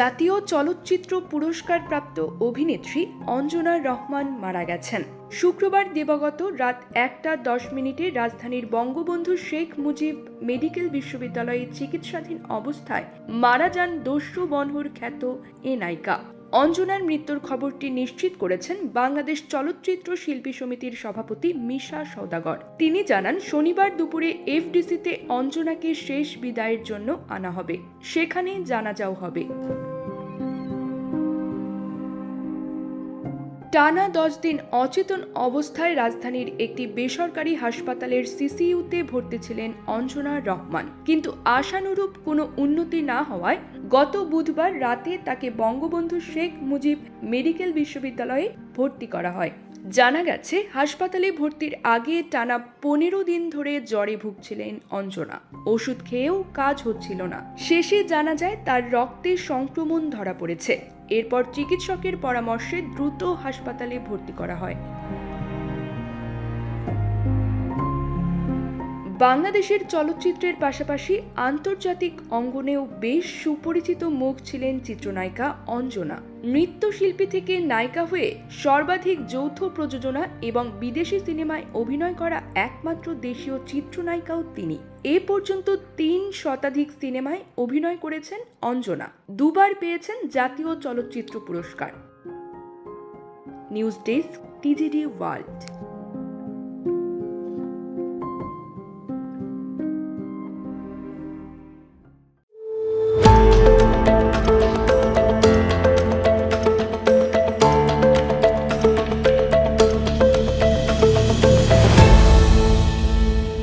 জাতীয় চলচ্চিত্র পুরস্কার প্রাপ্ত অভিনেত্রী অঞ্জনা রহমান মারা গেছেন। শুক্রবার দিবাগত রাত একটা দশ মিনিটে রাজধানীর বঙ্গবন্ধু শেখ মুজিব মেডিকেল বিশ্ববিদ্যালয়ে চিকিৎসাধীন অবস্থায় মারা যান দস্যু বনহর খ্যাত এ নায়িকা। অঞ্জনার মৃত্যুর খবরটি নিশ্চিত করেছেন বাংলাদেশ চলচ্চিত্র শিল্পী সমিতির সভাপতি মিশা সওদাগর। তিনি জানান, শনিবার দুপুরে এফডিসিতে অঞ্জনাকে শেষ বিদায়ের জন্য আনা হবে। সেখানে জানাজাও হবে। টানা দশ দিন অচেতন অবস্থায় রাজধানীর একটি বেসরকারি হাসপাতালের সিসিইউতে ভর্তি ছিলেন অঞ্জনা রহমান। কিন্তু আশানুরূপ কোনো উন্নতি না হওয়ায় গত বুধবার রাতে তাকে বঙ্গবন্ধু শেখ মুজিব মেডিকেল বিশ্ববিদ্যালয়ে ভর্তি করা হয়। জানা গেছে, হাসপাতালে ভর্তির আগে টানা পনেরো দিন ধরে জ্বরে ভুগছিলেন অঞ্জনা। ওষুধ খেয়েও কাজ হচ্ছিল না। শেষে জানা যায়, তার রক্তে সংক্রমণ ধরা পড়েছে। এরপর চিকিৎসকের পরামর্শে দ্রুত হাসপাতালে ভর্তি করা হয়। বাংলাদেশের চলচ্চিত্রের পাশাপাশি আন্তর্জাতিক অঙ্গনেও বেশ সুপরিচিত মুখ ছিলেন চিত্রনায়িকা অঞ্জনা। নৃত্যশিল্পী থেকে নায়িকা হয়ে সর্বাধিক যৌথ প্রযোজনা এবং বিদেশি সিনেমায় অভিনয় করা একমাত্র দেশীয় চিত্রনায়িকাও তিনি। এ পর্যন্ত তিন শতাধিক সিনেমায় অভিনয় করেছেন অঞ্জনা। দুবার পেয়েছেন জাতীয় চলচ্চিত্র পুরস্কার। News desk TGD world.